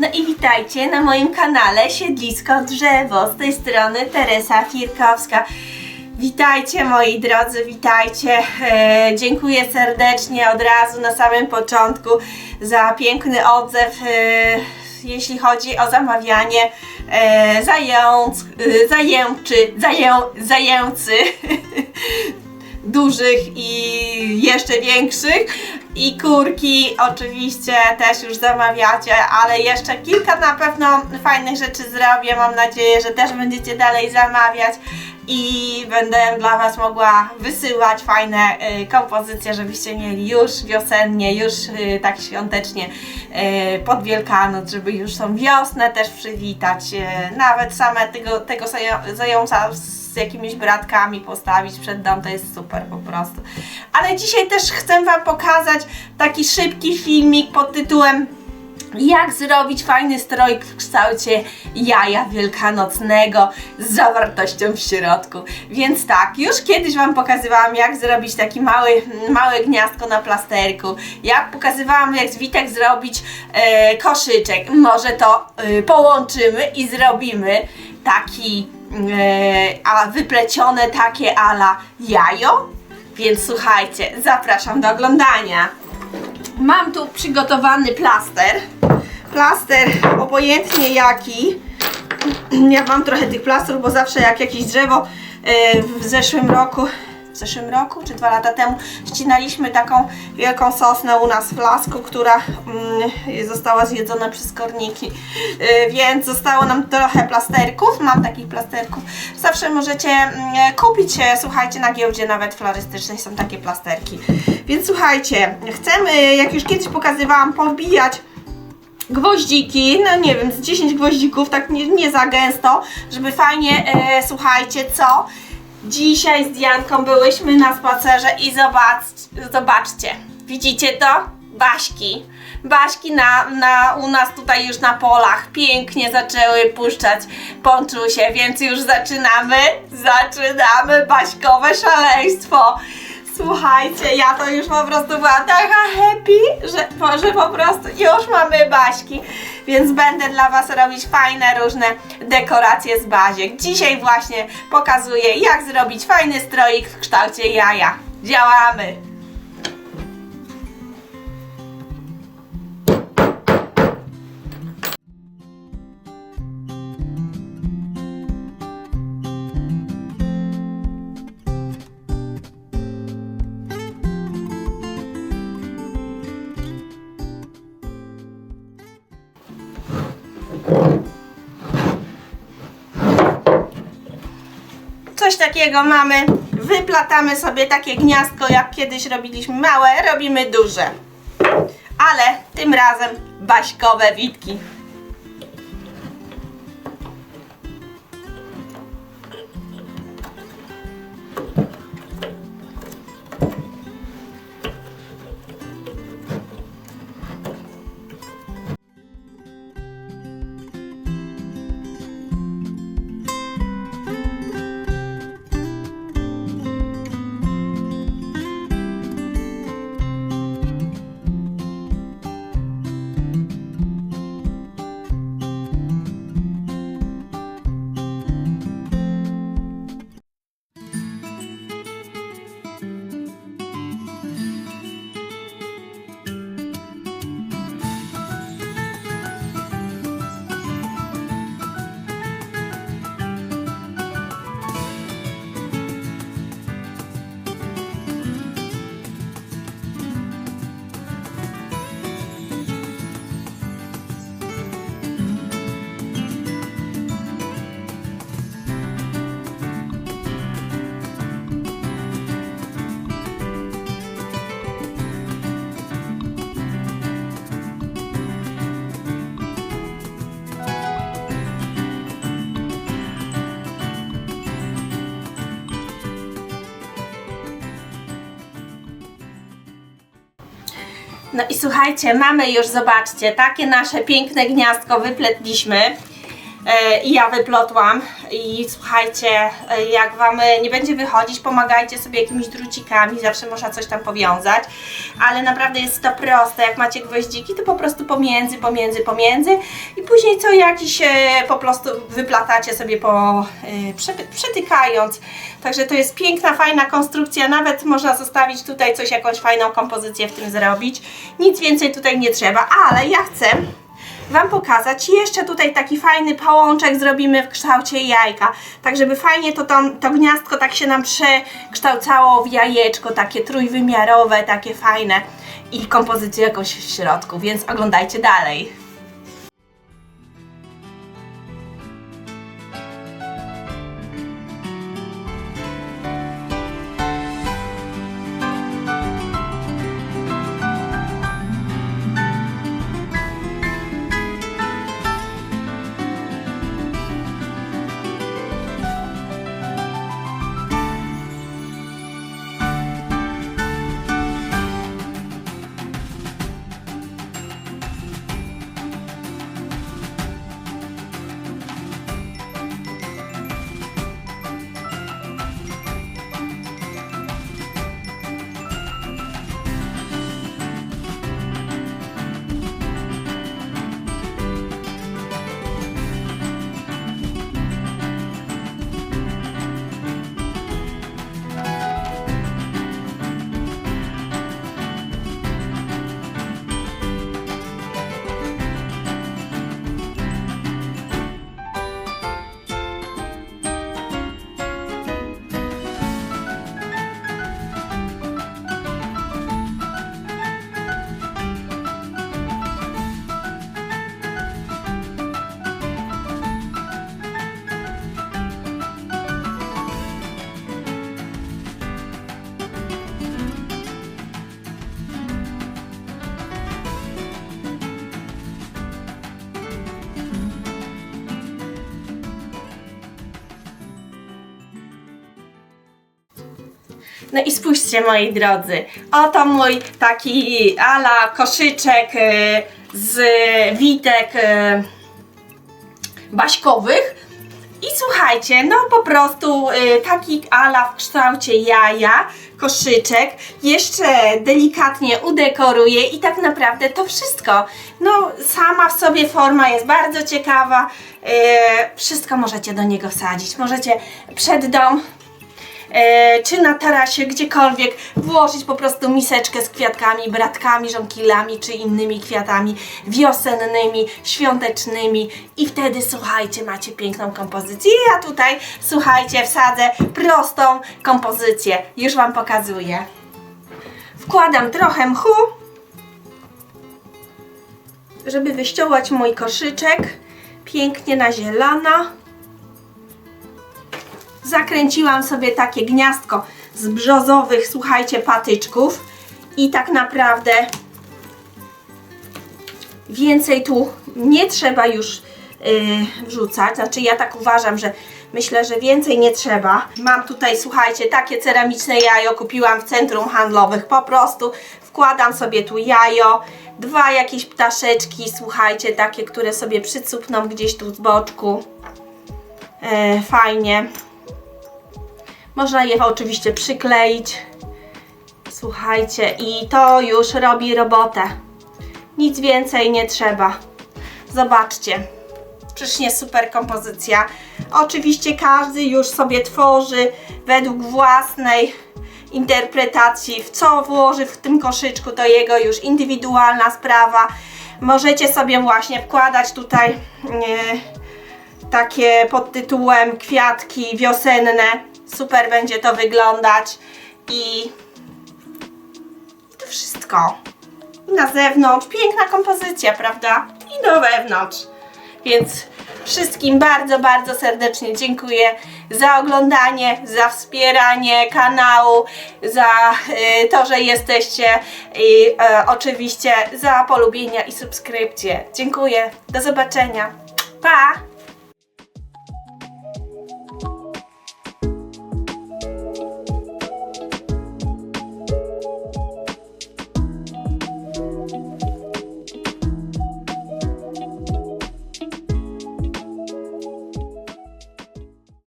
No i witajcie na moim kanale Siedlisko Drzewo. Z tej strony Teresa Firkowska. Witajcie moi drodzy, witajcie. E, dziękuję serdecznie od razu na samym początku za piękny odzew, e, jeśli chodzi o zamawianie e, zając, e, zajęczy, zaję, zajęcy. dużych i jeszcze większych. I kurki oczywiście też już zamawiacie, ale jeszcze kilka na pewno fajnych rzeczy zrobię. Mam nadzieję, że też będziecie dalej zamawiać i będę dla Was mogła wysyłać fajne y, kompozycje, żebyście mieli już wiosennie, już y, tak świątecznie y, pod Wielkanoc, żeby już tą wiosnę też przywitać. Y, nawet same tego, tego zają- zająca jakimiś bratkami postawić przed dom, to jest super po prostu. Ale dzisiaj też chcę Wam pokazać taki szybki filmik pod tytułem jak zrobić fajny strojk w kształcie jaja wielkanocnego z zawartością w środku. Więc tak, już kiedyś Wam pokazywałam, jak zrobić taki mały, małe gniazdko na plasterku. Jak pokazywałam, jak z witek zrobić e, koszyczek. Może to e, połączymy i zrobimy taki, a wyplecione takie ala jajo. Więc słuchajcie, zapraszam do oglądania. Mam tu przygotowany plaster. Plaster obojętnie jaki. Ja mam trochę tych plastrów, bo zawsze jak jakieś drzewo e, w zeszłym roku, zeszłym roku czy dwa lata temu ścinaliśmy taką wielką sosnę u nas w lasku, która mm, została zjedzona przez korniki. E, Więc zostało nam trochę plasterków. Mam takich plasterków. Zawsze możecie mm, kupić, słuchajcie, na giełdzie nawet florystycznej są takie plasterki. Więc słuchajcie, chcemy, jak już kiedyś pokazywałam, powbijać gwoździki, no nie wiem, z 10 gwoździków, tak nie, nie za gęsto, żeby fajnie, e, słuchajcie, co? Dzisiaj z Dianką byłyśmy na spacerze i zobacz, zobaczcie, widzicie to? Baśki. Baśki na, na, u nas tutaj już na polach pięknie zaczęły puszczać ponczusie, więc już zaczynamy, zaczynamy baśkowe szaleństwo. Słuchajcie, ja to już po prostu byłam taka happy, że, że po prostu już mamy baśki, więc będę dla Was robić fajne różne dekoracje z baziek. Dzisiaj właśnie pokazuję, jak zrobić fajny stroik w kształcie jaja. Działamy! Takiego mamy. Wyplatamy sobie takie gniazdko, jak kiedyś robiliśmy małe, robimy duże. Ale tym razem baśkowe witki. No i słuchajcie, mamy już, zobaczcie, takie nasze piękne gniazdko wypletliśmy. E, i ja wyplotłam. I słuchajcie, e, jak Wam e, nie będzie wychodzić, pomagajcie sobie jakimiś drucikami, zawsze można coś tam powiązać, ale naprawdę jest to proste, jak macie gwoździki, to po prostu pomiędzy, pomiędzy, pomiędzy. I później co jakiś po prostu wyplatacie sobie po, przetykając, także to jest piękna, fajna konstrukcja, nawet można zostawić tutaj coś, jakąś fajną kompozycję w tym zrobić, nic więcej tutaj nie trzeba, ale ja chcę Wam pokazać. Jeszcze tutaj taki fajny pałączek zrobimy w kształcie jajka, tak żeby fajnie to, tam, to gniazdko tak się nam przekształcało w jajeczko, takie trójwymiarowe, takie fajne i kompozycję jakąś w środku, więc oglądajcie dalej. No i spójrzcie moi drodzy, oto mój taki ala koszyczek y, z witek y, baśkowych. I słuchajcie, no po prostu y, taki ala w kształcie jaja, koszyczek, jeszcze delikatnie udekoruję i tak naprawdę to wszystko. No sama w sobie forma jest bardzo ciekawa, wszystko możecie do niego sadzić, możecie przed dom e, czy na tarasie, gdziekolwiek, włożyć po prostu miseczkę z kwiatkami, bratkami, żonkilami, czy innymi kwiatami wiosennymi, świątecznymi i wtedy, słuchajcie, macie piękną kompozycję. Ja tutaj, słuchajcie, wsadzę prostą kompozycję. Już Wam pokazuję. Wkładam trochę mchu, żeby wyściołać mój koszyczek pięknie na zielono zakręciłam sobie takie gniazdko z brzozowych, słuchajcie, patyczków i tak naprawdę więcej tu nie trzeba już yy, wrzucać, znaczy ja tak uważam, że myślę, że więcej nie trzeba. Mam tutaj, słuchajcie, takie ceramiczne jajo, kupiłam w centrum handlowych, po prostu wkładam sobie tu jajo, dwa jakieś ptaszeczki, słuchajcie, takie, które sobie przycupną gdzieś tu z boczku. Yy, fajnie. Można je oczywiście przykleić. Słuchajcie, i to już robi robotę. Nic więcej nie trzeba. Zobaczcie. Przecież super kompozycja. Oczywiście każdy już sobie tworzy według własnej interpretacji, w co włoży w tym koszyczku, to jego już indywidualna sprawa. Możecie sobie właśnie wkładać tutaj e, takie pod tytułem kwiatki wiosenne. Super będzie to wyglądać i to wszystko. Na zewnątrz piękna kompozycja, prawda? I do wewnątrz. Więc wszystkim bardzo, bardzo serdecznie dziękuję za oglądanie, za wspieranie kanału, za y, to, że jesteście i y, oczywiście za polubienia i subskrypcje. Dziękuję. Do zobaczenia. Pa!